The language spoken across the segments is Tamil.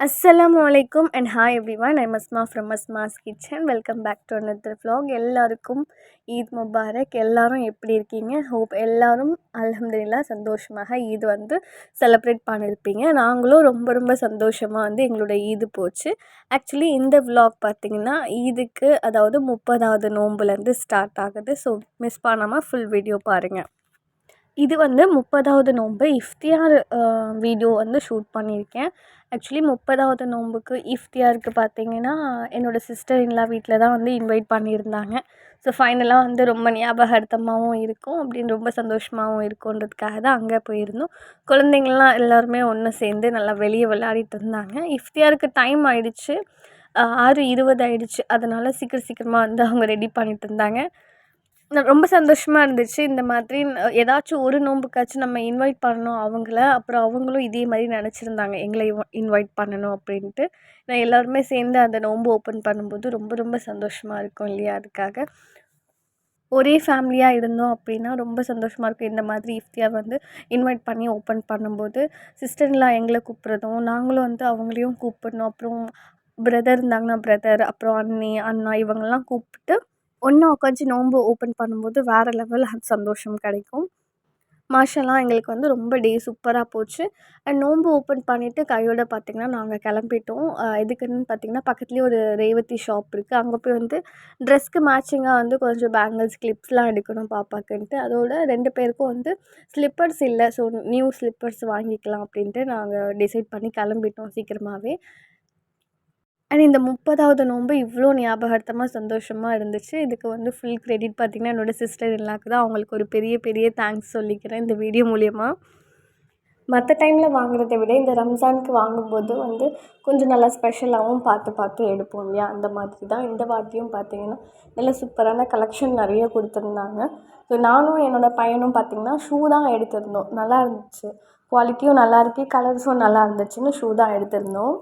அஸ்ஸலாமு வலைக்கும் and hi everyone I Masma from Masma's kitchen welcome back to another vlog எல்லாருக்கும் ஈத் முபாரக். எல்லாரும் எப்படி இருக்கீங்க? ஹோப் எல்லாரும் அலமதுல்லா சந்தோஷமாக ஈத் வந்து செலிப்ரேட் பண்ணியிருப்பீங்க நாங்களும் ரொம்ப ரொம்ப சந்தோஷமாக வந்து எங்களோட ஈது போச்சு. ஆக்சுவலி இந்த விலாக் பார்த்திங்கன்னா ஈதுக்கு அதாவது முப்பதாவது நோம்புலேருந்து ஸ்டார்ட் ஆகுது. ஸோ மிஸ் பண்ணாமல் ஃபுல் வீடியோ பாருங்கள் இது வந்து முப்பதாவது நோன்பு இஃப்தியார் வீடியோ வந்து ஷூட் பண்ணியிருக்கேன். ஆக்சுவலி முப்பதாவது நோன்புக்கு இஃப்தியாருக்கு பார்த்தீங்கன்னா என்னோடய சிஸ்டர் இன்லா வீட்டில் தான் வந்து இன்வைட் பண்ணியிருந்தாங்க. ஸோ ஃபைனலாக வந்து ரொம்ப ஞாபகார்த்தமாகவும் இருக்கும் அப்படின்னு ரொம்ப சந்தோஷமாகவும் இருக்குன்றதுக்காக தான் அங்கே போயிருந்தோம். குழந்தைங்கள்லாம் எல்லாருமே ஒன்று சேர்ந்து நல்லா வெளியே விளையாடிட்டு இருந்தாங்க. இஃப்தியாருக்கு டைம் ஆயிடுச்சு. ஆறு இருபது ஆயிடுச்சு. அதனால் சீக்கிரம் சீக்கிரமாக வந்து அவங்க ரெடி பண்ணிட்டு இருந்தாங்க. ரொம்ப சந்தோஷமாக இருந்துச்சு. இந்த மாதிரி ஏதாச்சும் ஒரு நோன்புக்காச்சும் நம்ம இன்வைட் பண்ணணும் அவங்கள அப்புறம் அவங்களும் இதே மாதிரி நினச்சிருந்தாங்க. எங்களை இன்வைட் பண்ணணும் அப்படின்ட்டு. நான் எல்லோருமே சேர்ந்து அந்த நோன்பு ஓப்பன் பண்ணும்போது ரொம்ப ரொம்ப சந்தோஷமாக இருக்கும் இல்லையா அதுக்காக. ஒரே ஃபேமிலியாக இருந்தோம் அப்படின்னா ரொம்ப சந்தோஷமாக இருக்கும். இந்த மாதிரி இஃப்தியாக வந்து இன்வைட் பண்ணி ஓப்பன் பண்ணும்போது சிஸ்டர்லாம் எங்களை கூப்பிட்றதும் நாங்களும் வந்து அவங்களையும் கூப்பிடணும். அப்புறம் பிரதர் இருந்தாங்கன்னா பிரதர் அப்புறம் அண்ணி அண்ணா இவங்கெல்லாம் கூப்பிட்டு ஒன்றா உட்காந்து நோன்பு ஓப்பன் பண்ணும்போது வேறு லெவல் சந்தோஷம் கிடைக்கும். மாஷெல்லாம் எங்களுக்கு வந்து ரொம்ப டே சூப்பராக போச்சு. அண்ட் நோன்பு ஓப்பன் பண்ணிவிட்டு கையோட பார்த்திங்கன்னா நாங்கள் கிளம்பிட்டோம். எதுக்குன்னு பார்த்திங்கன்னா பக்கத்துலேயே ஒரு ரேவதி ஷாப் இருக்குது அங்கே போய் வந்து ட்ரெஸ்க்கு மேட்சிங்காக வந்து கொஞ்சம் பேங்கிள்ஸ் கிளிப்ஸ்லாம் எடுக்கணும் பாப்பாக்குன்ட்டு. அதோட ரெண்டு பேருக்கும் வந்து ஸ்லிப்பர்ஸ் இல்லை. ஸோ நியூ ஸ்லிப்பர்ஸ் வாங்கிக்கலாம் அப்படின்ட்டு நாங்கள் டிசைட் பண்ணி கிளம்பிட்டோம் சீக்கிரமாகவே அண்ட் இந்த முப்பதாவது நோன்பு இவ்வளோ ஞாபகார்த்தமாக சந்தோஷமாக இருந்துச்சு. இதுக்கு வந்து ஃபுல் க்ரெடிட் பார்த்திங்கன்னா என்னோடய சிஸ்டர் இல்லாக்கு தான் அவங்களுக்கு ஒரு பெரிய பெரிய தேங்க்ஸ் சொல்லிக்கிறேன் இந்த வீடியோ மூலயமா. மற்ற டைமில் வாங்குறதை விட இந்த ரம்ஜானுக்கு வாங்கும்போது வந்து கொஞ்சம் நல்லா ஸ்பெஷலாகவும் பார்த்து பார்த்து எடுப்போம் இல்லையா? அந்த மாதிரி தான் இந்த வாட்டியும் பார்த்திங்கன்னா நல்ல சூப்பரான கலெக்ஷன் நிறைய கொடுத்துருந்தாங்க. ஸோ நானும் என்னோடய பையனும் பார்த்திங்கன்னா ஷூ தான் எடுத்திருந்தோம். நல்லா இருந்துச்சு. குவாலிட்டியும் நல்லா இருக்கு கலர்ஸும் நல்லா இருந்துச்சுன்னு ஷூ தான் எடுத்திருந்தோம்.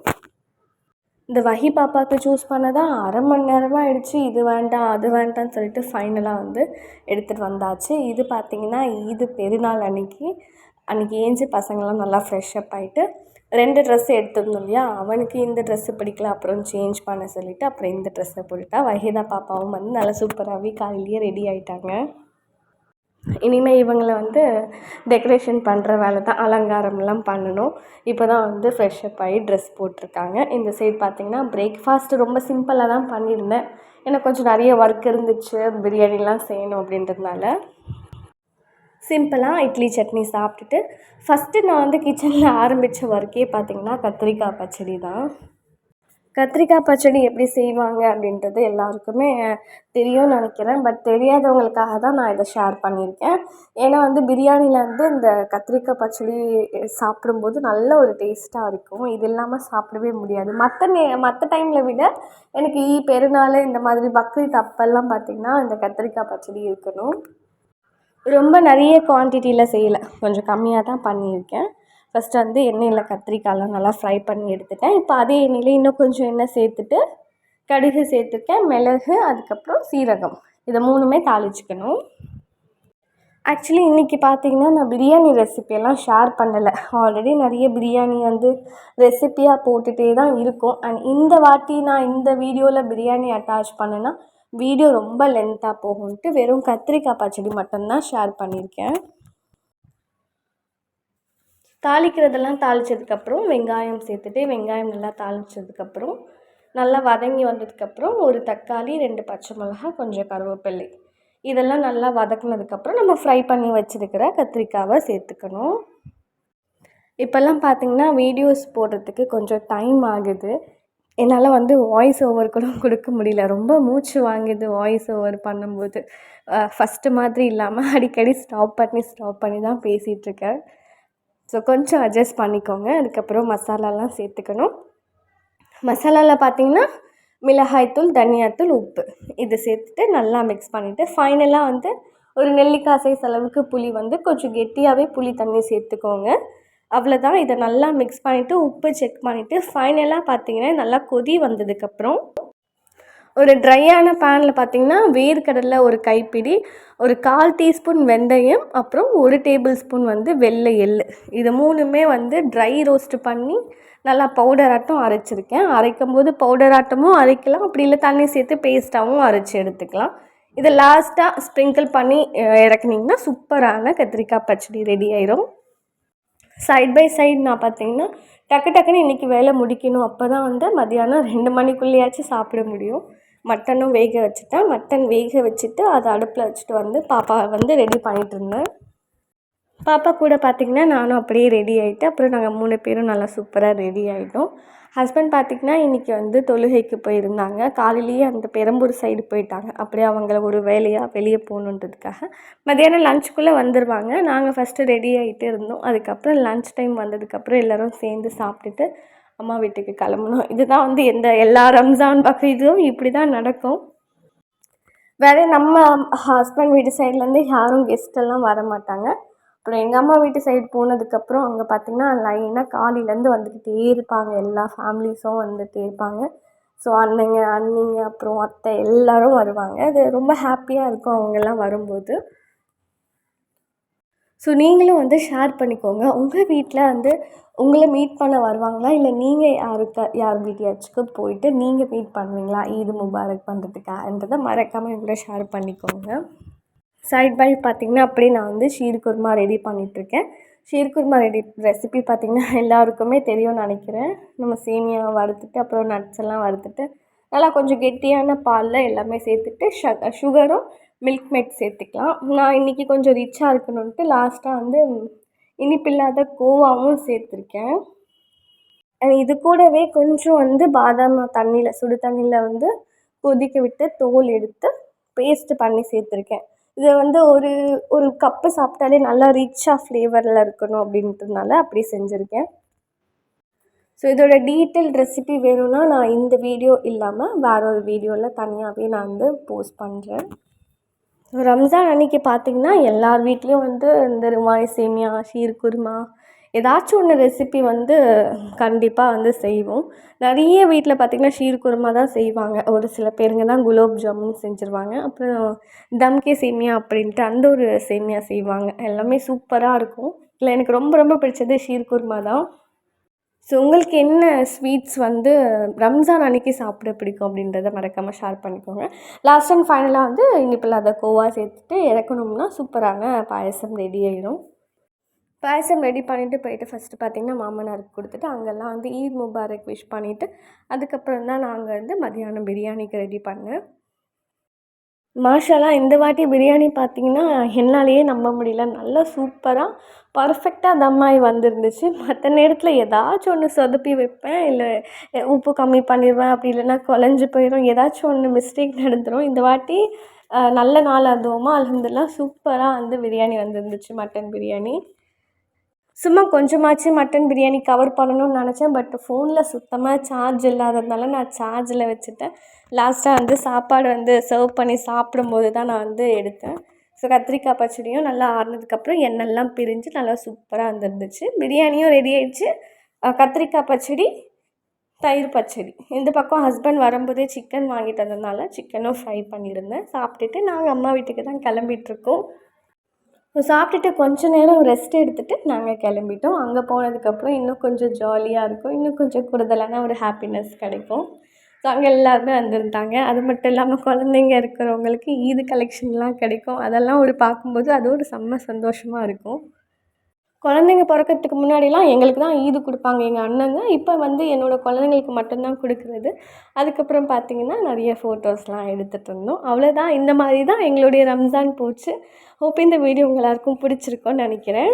இந்த வஹி பாப்பாவுக்கு சூஸ் பண்ணதான் அரை மணி நேரமாக ஆயிடுச்சு இது வேண்டாம் அது வேண்டாம்னு சொல்லிட்டு ஃபைனலாக வந்து எடுத்துகிட்டு வந்தாச்சு. இது பார்த்திங்கன்னா ஈது பெருநாள் அன்றைக்கி அன்றைக்கி ஏஞ்சி பசங்களாம் நல்லா ஃப்ரெஷ்அப் ஆகிட்டு ரெண்டு ட்ரெஸ்ஸு எடுத்துருந்தோம் இல்லையா? அவனுக்கு இந்த ட்ரெஸ்ஸு பிடிக்கல அப்புறம் சேஞ்ச் பண்ண சொல்லிவிட்டு அப்புறம் இந்த ட்ரெஸ்ஸை போட்டுட்டா. வஹீதா பாப்பாவும் வந்து நல்லா சூப்பராகவே காலையிலேயே ரெடி ஆகிட்டாங்க இனிமேல் இவங்களை வந்து டெக்கரேஷன் பண்ணுற வேலை தான் அலங்காரம்லாம் பண்ணணும். இப்போ தான் வந்து ஃப்ரெஷ்ஷப் ஆகி ட்ரெஸ் போட்டிருக்காங்க. இந்த சைடு பார்த்திங்கன்னா பிரேக்ஃபாஸ்ட்டு ரொம்ப சிம்பிளாக தான் பண்ணியிருந்தேன். எனக்கு கொஞ்சம் நிறைய ஒர்க் இருந்துச்சு பிரியாணிலாம் செய்யணும் அப்படின்றதுனால. சிம்பிளாக இட்லி சட்னி சாப்பிட்டுட்டு ஃபஸ்ட்டு நான் வந்து கிச்சனில் ஆரம்பித்த ஒர்க்கே பார்த்திங்கன்னா கத்திரிக்காய் பச்சடி தான். கத்திரிக்காய் பச்சடி எப்படி செய்வாங்க அப்படின்றது எல்லாருக்குமே தெரியும்னு நினைக்கிறேன். பட் தெரியாதவங்களுக்காக தான் நான் இதை ஷேர் பண்ணியிருக்கேன். ஏன்னா வந்து பிரியாணியில் வந்து இந்த கத்திரிக்காய் பச்சடி சாப்பிடும்போது நல்ல ஒரு டேஸ்ட்டாக இருக்கும். இது இல்லாமல் சாப்பிடவே முடியாது. மற்ற நே மற்ற டைமில் விட எனக்கு ஈ பெருநாள் இந்த மாதிரி பக்ரீத் அப்பெல்லாம் பார்த்திங்கன்னா இந்த கத்திரிக்காய் பச்சடி இருக்கணும். ரொம்ப நிறைய குவான்டிட்டியில் செய்யலை. கொஞ்சம் கம்மியாக தான் பண்ணியிருக்கேன். ஃபஸ்ட்டு வந்து எண்ணெயில் கத்திரிக்காயெலாம் நல்லா ஃப்ரை பண்ணி எடுத்துட்டேன். இப்போ அதே எண்ணெயில் இன்னும் கொஞ்சம் எண்ணெய் சேர்த்துட்டு கடுகு சேர்த்துருக்கேன் மிளகு அதுக்கப்புறம் சீரகம். இதை மூணுமே தாளிச்சிக்கணும். ஆக்சுவலி இன்றைக்கி பார்த்தீங்கன்னா நான் பிரியாணி ரெசிபியெல்லாம் ஷேர் பண்ணலை. ஆல்ரெடி நிறைய பிரியாணி வந்து ரெசிப்பியாக போட்டுகிட்டே தான் இருக்கும். அண்ட் இந்த வாட்டி நான் இந்த வீடியோவில் பிரியாணி அட்டாச் பண்ணேன்னா வீடியோ ரொம்ப லென்த்தாக போகும்ன்ட்டு வெறும் கத்திரிக்காய் பச்சடி மட்டும்தான் ஷேர் பண்ணியிருக்கேன் தாளிக்கிறதெல்லாம் தாளித்ததுக்கப்புறம் வெங்காயம் சேர்த்துட்டு வெங்காயம் நல்லா தாளித்ததுக்கப்புறம் நல்லா வதங்கி வந்ததுக்கப்புறம் ஒரு தக்காளி ரெண்டு பச்சை மிளகா கொஞ்சம் கருவேப்பில்லை இதெல்லாம் நல்லா வதக்குனதுக்கப்புறம் நம்ம ஃப்ரை பண்ணி வச்சுருக்கிற கத்திரிக்காவை சேர்த்துக்கணும். இப்போல்லாம் பார்த்திங்கன்னா வீடியோஸ் போடுறதுக்கு கொஞ்சம் டைம் ஆகுது. என்னால் வந்து வாய்ஸ் ஓவர் கூட கொடுக்க முடியல. ரொம்ப மூச்சு வாங்குது வாய்ஸ் ஓவர் பண்ணும்போது. ஃபஸ்ட்டு மாதிரி இல்லாமல் அடிக்கடி ஸ்டாப் பண்ணி ஸ்டாப் பண்ணி தான் பேசிகிட்ருக்கேன் ஸோ கொஞ்சம் அட்ஜஸ்ட் பண்ணிக்கோங்க. அதுக்கப்புறம் மசாலாலாம் சேர்த்துக்கணும். மசாலாவில் பார்த்தீங்கன்னா மிளகாய்த்தூள் தனியாத்தூள் உப்பு. இது சேர்த்துட்டு நல்லா மிக்ஸ் பண்ணிவிட்டு ஃபைனலாக வந்து ஒரு நெல்லிக்காய் சைஸ் அளவுக்கு புளி வந்து கொஞ்சம் கெட்டியாகவே புளி தண்ணி சேர்த்துக்கோங்க. அவ்வளோதான் இதை நல்லா மிக்ஸ் பண்ணிவிட்டு உப்பு செக் பண்ணிவிட்டு ஃபைனலாக பார்த்தீங்கன்னா நல்லா கொதி வந்ததுக்கப்புறம் ஒரு ட்ரையான பேனில் பார்த்தீங்கன்னா வேர்க்கடலை ஒரு கைப்பிடி ஒரு கால் டீஸ்பூன் வெந்தயம் அப்புறம் ஒரு டேபிள் ஸ்பூன் வந்து வெள்ளை எள்ளு. இது மூணுமே வந்து ட்ரை ரோஸ்ட் பண்ணி நல்லா பவுடராட்டம் அரைச்சிருக்கேன். அரைக்கும் போது பவுடராட்டமும் அரைக்கலாம். அப்படி இல்லை தண்ணி சேர்த்து பேஸ்ட்டாகவும் அரைச்சி எடுத்துக்கலாம். இதை லாஸ்ட்டாக ஸ்ப்ரிங்கிள் பண்ணி இறக்குனிங்கன்னா இறக்குனீங்கன்னா சூப்பரான கத்திரிக்காய் பச்சடி ரெடி ஆயிரும். சைட் பை சைட் நான் பார்த்தீங்கன்னா டக்கு டக்குன்னு இன்றைக்கி வேலை முடிக்கணும். அப்போ தான் வந்து மதியானம் ரெண்டு மணிக்குள்ளேயாச்சும் சாப்பிட முடியும். மட்டனும் வேக வச்சுட்டேன். மட்டன் வேக வச்சுட்டு அதை அடுப்பில் வச்சுட்டு வந்து பாப்பா வந்து ரெடி பண்ணிட்டு இருந்தேன் பாப்பா கூட பார்த்திங்கன்னா நானும் அப்படியே ரெடி ஆகிட்டு அப்புறம் நாங்கள் மூணு பேரும் நல்லா சூப்பராக ரெடி ஆகிட்டோம் ஹஸ்பண்ட் பார்த்திங்கன்னா இன்றைக்கி வந்து தொழுகைக்கு போயிருந்தாங்க. காலையிலேயே அந்த பெரம்பூர் சைடு போயிட்டாங்க. அப்படியே அவங்கள ஒரு வேலையாக வெளியே போகணுன்றதுக்காக. மதியானம் லஞ்சுக்குள்ளே வந்துடுவாங்க நாங்கள் ஃபஸ்ட்டு ரெடி ஆகிட்டு இருந்தோம். அதுக்கப்புறம் லஞ்ச் டைம் வந்ததுக்கப்புறம் எல்லோரும் சேர்ந்து சாப்பிட்டுட்டு அம்மா வீட்டுக்கு கிளம்பணும். இதுதான் வந்து எந்த எல்லா ரம்ஜான் பக்ரீதும் இப்படி தான் நடக்கும். வேறு நம்ம ஹஸ்பண்ட் வீட்டு சைட்லேருந்து யாரும் கெஸ்டெல்லாம் வர மாட்டாங்க. அப்புறம் எங்கள் அம்மா வீட்டு சைடு போனதுக்கப்புறம் அங்கே பார்த்திங்கன்னா லைனாக காலையிலேருந்து வந்துக்கிட்டே இருப்பாங்க. எல்லா ஃபேமிலிஸும் வந்துகிட்டே இருப்பாங்க. ஸோ அண்ணங்க அண்ணிங்க அப்புறம் அத்தை எல்லாரும் வருவாங்க. அது ரொம்ப ஹாப்பியாக இருக்கும் அவங்கெல்லாம் வரும்போது. ஸோ நீங்களும் வந்து ஷேர் பண்ணிக்கோங்க. உங்கள் வீட்டில் வந்து உங்களை மீட் பண்ண வருவாங்களா? இல்லை நீங்கள் யாருக்கா யார் வீட்டையாச்சுக்கும் போயிட்டு நீங்கள் மீட் பண்ணுவீங்களா? ஈது முபாரக் பண்ணுறதுக்காகன்றதை மறக்காமல் என் கூட ஷேர் பண்ணிக்கோங்க. சைட் பை பார்த்திங்கன்னா அப்படியே நான் வந்து ஷீர் குருமா ரெடி பண்ணிகிட்ருக்கேன் ஷீர் குர்மா ரெடி ரெசிபி பார்த்திங்கன்னா எல்லாருக்குமே தெரியும்னு நினைக்கிறேன். நம்ம சேமியா வறுத்துட்டு அப்புறம் நட்ஸ் எல்லாம் வறுத்துட்டு நல்லா கொஞ்சம் கெட்டியான பாலில் எல்லாமே சேர்த்துட்டு ஷ சுகரும் மில்க் மேட் சேர்த்துக்கலாம். நான் இன்றைக்கி கொஞ்சம் ரிச்சாக இருக்கணுன்ட்டு லாஸ்ட்டாக வந்து இனிப்பில்லாத கோவாவும் சேர்த்துருக்கேன். இது கூடவே கொஞ்சம் வந்து பாதாம் தண்ணியில் சுடு தண்ணியில் வந்து கொதிக்க விட்டு தோல் எடுத்து பேஸ்ட் பண்ணி சேர்த்துருக்கேன். இதை வந்து ஒரு ஒரு கப்பு சாப்பிட்டாலே நல்லா ரிச்சாக ஃப்ளேவரில் இருக்கணும் அப்படின்றதுனால அப்படி செஞ்சுருக்கேன். ஸோ இதோட டீட்டெயில் ரெசிபி வேணும்னா நான் இந்த வீடியோ இல்லாமல் வேற ஒரு வீடியோவில் தனியாகவே நான் வந்து போஸ்ட் பண்ணுறேன் ரம்ஜான் அன்னைக்கு பார்த்திங்கன்னா எல்லார் வீட்லேயும் வந்து இந்த ருமாய் சேமியா ஷீர் குருமா ஏதாச்சும் ஒன்று ரெசிபி வந்து கண்டிப்பாக வந்து செய்வோம். நிறைய வீட்டில் பார்த்திங்கன்னா ஷீர் குருமா தான் செய்வாங்க. ஒரு சில பேருங்க தான் குலோப் ஜாமுன் செஞ்சுருவாங்க. அப்புறம் தம்கே சேமியா அப்படின்ட்டு அந்த ஒரு சேமியா செய்வாங்க. எல்லாமே சூப்பராக இருக்கும். இல்லை எனக்கு ரொம்ப ரொம்ப பிடிச்சது ஷீர் குருமா தான். ஸோ உங்களுக்கு என்ன ஸ்வீட்ஸ் வந்து ரம்ஜான் அன்னைக்கு சாப்பிட பிடிக்கும் அப்படின்றத மறக்காமல் ஷேர் பண்ணிக்கோங்க. லாஸ்ட் அண்ட் ஃபைனலாக வந்து இனிப்பில்லாத கோவா சேர்த்துட்டு இறக்கணும்னா சூப்பரான பாயசம் ரெடி ஆயிடும் பாயசம் ரெடி பண்ணிவிட்டு போயிட்டு ஃபஸ்ட்டு பார்த்திங்கன்னா மாமனாருக்கு கொடுத்துட்டு அங்கெல்லாம் வந்து ஈத் முபாரக் விஷ் பண்ணிவிட்டு அதுக்கப்புறம் தான் நாங்கள் வந்து மதியானம் பிரியாணிக்கு ரெடி பண்ணேன். மாஷாலா இந்த வாட்டி பிரியாணி பார்த்தீங்கன்னா என்னாலேயே நம்ப முடியல. நல்லா சூப்பராக பர்ஃபெக்டாக தம்மாயி வந்துருந்துச்சு. மற்ற நேரத்தில் ஏதாச்சும் ஒன்று சொதப்பி வைப்பேன். இல்லை உப்பு கம்மி பண்ணிடுவேன் அப்படி இல்லைன்னா குழஞ்சி போயிடும் ஏதாச்சும் ஒன்று மிஸ்டேக் நடந்துடும் இந்த வாட்டி நல்ல நாள் அதுவுமா. அலமதுல்லாம் சூப்பராக வந்து பிரியாணி வந்துருந்துச்சு. மட்டன் பிரியாணி. சும்மா கொஞ்சமாச்சும் மட்டன் பிரியாணி கவர் பண்ணணும்னு நினச்சேன். பட் ஃபோனில் சுத்தமாக சார்ஜ் இல்லாததுனால நான் சார்ஜில் வச்சுட்டேன். லாஸ்ட்டாக வந்து சாப்பாடு வந்து சர்வ் பண்ணி சாப்பிடும்போது தான் நான் வந்து எடுத்தேன். ஸோ கத்திரிக்காய் பச்சடியும் நல்லா ஆறுனதுக்கப்புறம் எண்ணெய்லாம் பிரிஞ்சு நல்லா சூப்பராக வந்துருந்துச்சு. பிரியாணியும் ரெடி ஆயிடுச்சு. கத்திரிக்காய் பச்சடி தயிர் பச்சடி. இந்த பக்கம் ஹஸ்பண்ட் வரும்போதே சிக்கன் வாங்கிட்டு வந்ததுனால சிக்கனும் ஃப்ரை பண்ணியிருந்தேன். சாப்பிட்டுட்டு நாங்கள் அம்மா வீட்டுக்கு தான் கிளம்பிகிட்ருக்கோம் ஸோ சாப்பிட்டுட்டு கொஞ்ச நேரம் ரெஸ்ட் எடுத்துகிட்டு நாங்கள் கிளம்பிட்டோம். அங்கே போனதுக்கப்புறம் இன்னும் கொஞ்சம் ஜாலியாக இருக்கும். இன்னும் கொஞ்சம் கூடுதலான ஒரு ஹாப்பினஸ் கிடைக்கும். ஸோ அங்கே எல்லாருமே வந்திருந்தாங்க. அது மட்டும் இல்லாமல் குழந்தைங்க இருக்கிறவங்களுக்கு ஈது கலெக்ஷன்லாம் கிடைக்கும். அதெல்லாம் ஒரு பார்க்கும்போது அது ஒரு செம்ம சந்தோஷமாக இருக்கும். குழந்தைங்க பிறக்கறதுக்கு முன்னாடிலாம் எங்களுக்கு தான் ஈது கொடுப்பாங்க. எங்கள் அண்ணங்க இப்போ வந்து என்னோடய குழந்தைங்களுக்கு மட்டும்தான் கொடுக்குறது. அதுக்கப்புறம் பார்த்திங்கன்னா நிறைய ஃபோட்டோஸ்லாம் எடுத்துகிட்டு இருந்தோம். அவ்வளோதான் இந்த மாதிரி தான் எங்களுடைய ரம்ஜான் போச்சு. ஹோப் இந்த வீடியோ உங்க எல்லாருக்கும் பிடிச்சிருக்கோன்னு நினைக்கிறேன்.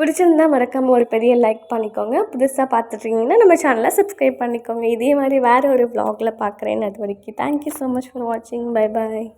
பிடிச்சிருந்தா மறக்காமல் ஒரு பெரிய லைக் பண்ணிக்கோங்க. புதுசாக பார்த்துட்ருக்கீங்கன்னா நம்ம சேனலை சப்ஸ்கிரைப் பண்ணிக்கோங்க. இதே மாதிரி வேறு ஒரு வ்ளாகில் பார்க்குறேன்னு அது வரைக்கும் thank you so much for வாட்சிங் பை பாய்